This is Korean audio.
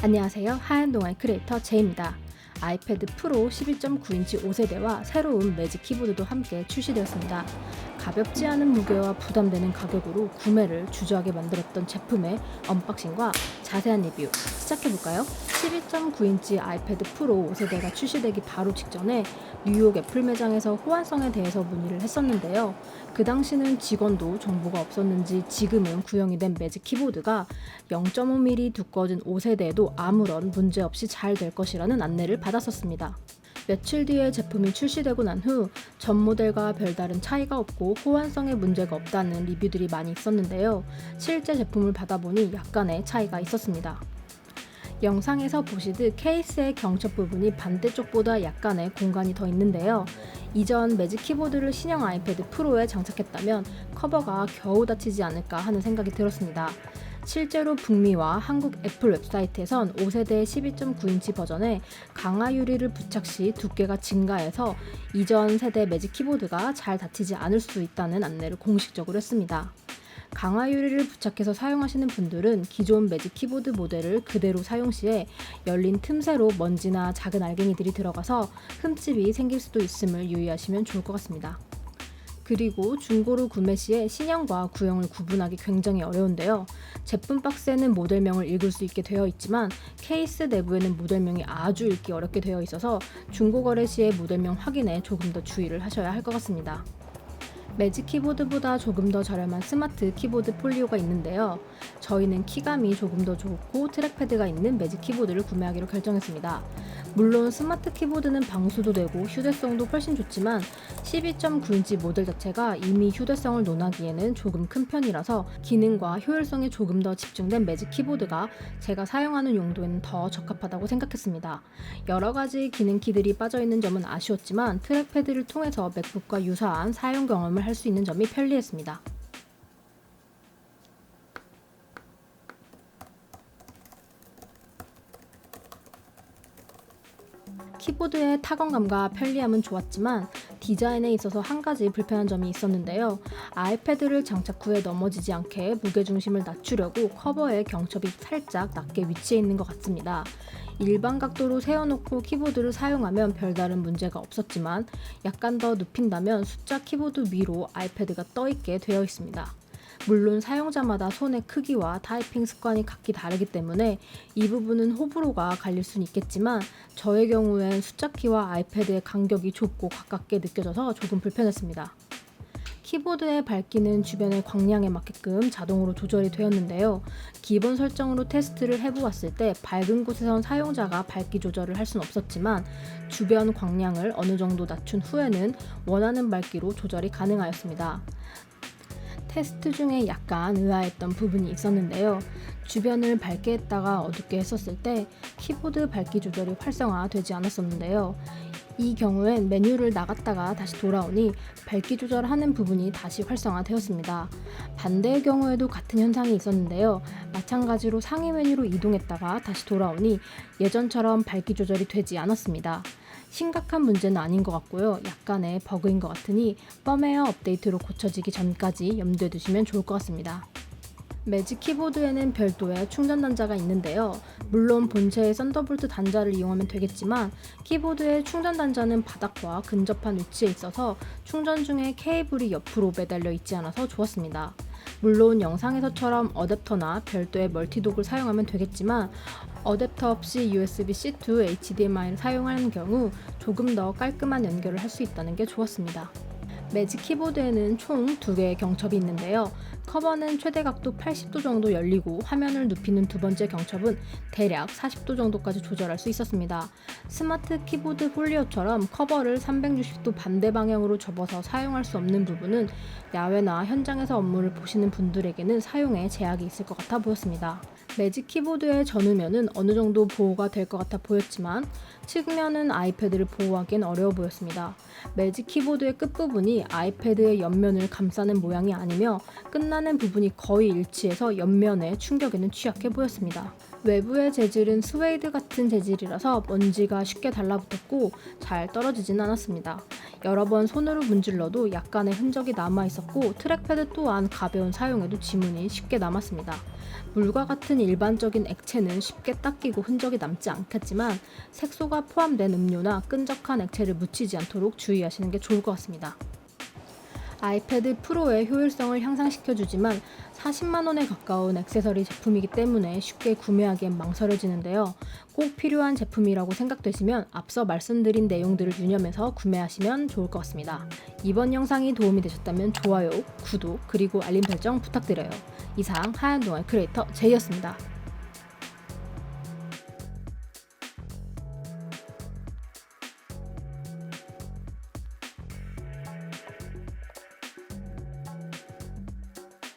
안녕하세요. 하얀동안 크리에이터 제입니다. 아이패드 프로 11.9인치 5세대와 새로운 매직 키보드도 함께 출시되었습니다. 가볍지 않은 무게와 부담되는 가격으로 구매를 주저하게 만들었던 제품의 언박싱과 자세한 리뷰 시작해볼까요? 11.9인치 아이패드 프로 5세대가 출시되기 바로 직전에 뉴욕 애플 매장에서 호환성에 대해서 문의를 했었는데요. 그 당시는 직원도 정보가 없었는지 지금은 구형이 된 매직 키보드가 0.5mm 두꺼워진 5세대에도 아무런 문제 없이 잘 될 것이라는 안내를 받았었습니다. 며칠 뒤에 제품이 출시되고 난 후 전 모델과 별다른 차이가 없고 호환성에 문제가 없다는 리뷰들이 많이 있었는데요. 실제 제품을 받아보니 약간의 차이가 있었습니다. 영상에서 보시듯 케이스의 경첩 부분이 반대쪽보다 약간의 공간이 더 있는데요. 이전 매직 키보드를 신형 아이패드 프로에 장착했다면 커버가 겨우 닫히지 않을까 하는 생각이 들었습니다. 실제로 북미와 한국 애플 웹사이트에선 5세대 12.9인치 버전에 강화 유리를 부착 시 두께가 증가해서 이전 세대 매직 키보드가 잘 닫히지 않을 수 있다는 안내를 공식적으로 했습니다. 강화 유리를 부착해서 사용하시는 분들은 기존 매직 키보드 모델을 그대로 사용 시에 열린 틈새로 먼지나 작은 알갱이들이 들어가서 흠집이 생길 수도 있음을 유의하시면 좋을 것 같습니다. 그리고 중고로 구매 시에 신형과 구형을 구분하기 굉장히 어려운데요. 제품 박스에는 모델명을 읽을 수 있게 되어 있지만 케이스 내부에는 모델명이 아주 읽기 어렵게 되어 있어서 중고 거래 시에 모델명 확인에 조금 더 주의를 하셔야 할 것 같습니다. 매직 키보드보다 조금 더 저렴한 스마트 키보드 폴리오가 있는데요. 저희는 키감이 조금 더 좋고 트랙패드가 있는 매직 키보드를 구매하기로 결정했습니다. 물론 스마트 키보드는 방수도 되고 휴대성도 훨씬 좋지만 12.9인치 모델 자체가 이미 휴대성을 논하기에는 조금 큰 편이라서 기능과 효율성에 조금 더 집중된 매직 키보드가 제가 사용하는 용도에는 더 적합하다고 생각했습니다. 여러 가지 기능 키들이 빠져 있는 점은 아쉬웠지만 트랙패드를 통해서 맥북과 유사한 사용 경험을 할 수 있는 점이 편리했습니다. 키보드의 타건감과 편리함은 좋았지만 디자인에 있어서 한 가지 불편한 점이 있었는데요. 아이패드를 장착 후에 넘어지지 않게 무게중심을 낮추려고 커버의 경첩이 살짝 낮게 위치해 있는 것 같습니다. 일반 각도로 세워놓고 키보드를 사용하면 별다른 문제가 없었지만 약간 더 눕힌다면 숫자 키보드 위로 아이패드가 떠있게 되어 있습니다. 물론 사용자마다 손의 크기와 타이핑 습관이 각기 다르기 때문에 이 부분은 호불호가 갈릴 수는 있겠지만 저의 경우엔 숫자 키와 아이패드의 간격이 좁고 가깝게 느껴져서 조금 불편했습니다. 키보드의 밝기는 주변의 광량에 맞게끔 자동으로 조절이 되었는데요. 기본 설정으로 테스트를 해보았을 때 밝은 곳에선 사용자가 밝기 조절을 할 수는 없었지만 주변 광량을 어느 정도 낮춘 후에는 원하는 밝기로 조절이 가능하였습니다. 테스트 중에 약간 의아했던 부분이 있었는데요. 주변을 밝게 했다가 어둡게 했었을 때 키보드 밝기 조절이 활성화되지 않았었는데요. 이 경우엔 메뉴를 나갔다가 다시 돌아오니 밝기 조절하는 부분이 다시 활성화되었습니다. 반대의 경우에도 같은 현상이 있었는데요. 마찬가지로 상위 메뉴로 이동했다가 다시 돌아오니 예전처럼 밝기 조절이 되지 않았습니다. 심각한 문제는 아닌 것 같고요. 약간의 버그인 것 같으니 펌웨어 업데이트로 고쳐지기 전까지 염두에 두시면 좋을 것 같습니다. 매직 키보드에는 별도의 충전 단자가 있는데요. 물론 본체의 썬더볼트 단자를 이용하면 되겠지만 키보드의 충전 단자는 바닥과 근접한 위치에 있어서 충전 중에 케이블이 옆으로 매달려 있지 않아서 좋았습니다. 물론 영상에서처럼 어댑터나 별도의 멀티독을 사용하면 되겠지만 어댑터 없이 USB-C to HDMI를 사용하는 경우 조금 더 깔끔한 연결을 할 수 있다는 게 좋았습니다. 매직 키보드에는 총 두 개의 경첩이 있는데요. 커버는 최대 각도 80도 정도 열리고 화면을 눕히는 두 번째 경첩은 대략 40도 정도까지 조절할 수 있었습니다. 스마트 키보드 폴리오처럼 커버를 360도 반대 방향으로 접어서 사용할 수 없는 부분은 야외나 현장에서 업무를 보시는 분들에게는 사용에 제약이 있을 것 같아 보였습니다. 매직 키보드의 전후면은 어느 정도 보호가 될 것 같아 보였지만 측면은 아이패드를 보호하기엔 어려워 보였습니다. 매직 키보드의 끝부분이 아이패드의 옆면을 감싸는 모양이 아니며 끝난 드러나는 부분이 거의 일치해서 옆면의 충격에는 취약해 보였습니다. 외부의 재질은 스웨이드 같은 재질이라서 먼지가 쉽게 달라붙었고 잘 떨어지진 않았습니다. 여러 번 손으로 문질러도 약간의 흔적이 남아 있었고 트랙패드 또한 가벼운 사용에도 지문이 쉽게 남았습니다. 물과 같은 일반적인 액체는 쉽게 닦이고 흔적이 남지 않겠지만 색소가 포함된 음료나 끈적한 액체를 묻히지 않도록 주의하시는 게 좋을 것 같습니다. 아이패드 프로의 효율성을 향상시켜주지만 40만 원에 가까운 액세서리 제품이기 때문에 쉽게 구매하기엔 망설여지는데요. 꼭 필요한 제품이라고 생각되시면 앞서 말씀드린 내용들을 유념해서 구매하시면 좋을 것 같습니다. 이번 영상이 도움이 되셨다면 좋아요, 구독, 그리고 알림 설정 부탁드려요. 이상 하얀동안 크리에이터 제이였습니다.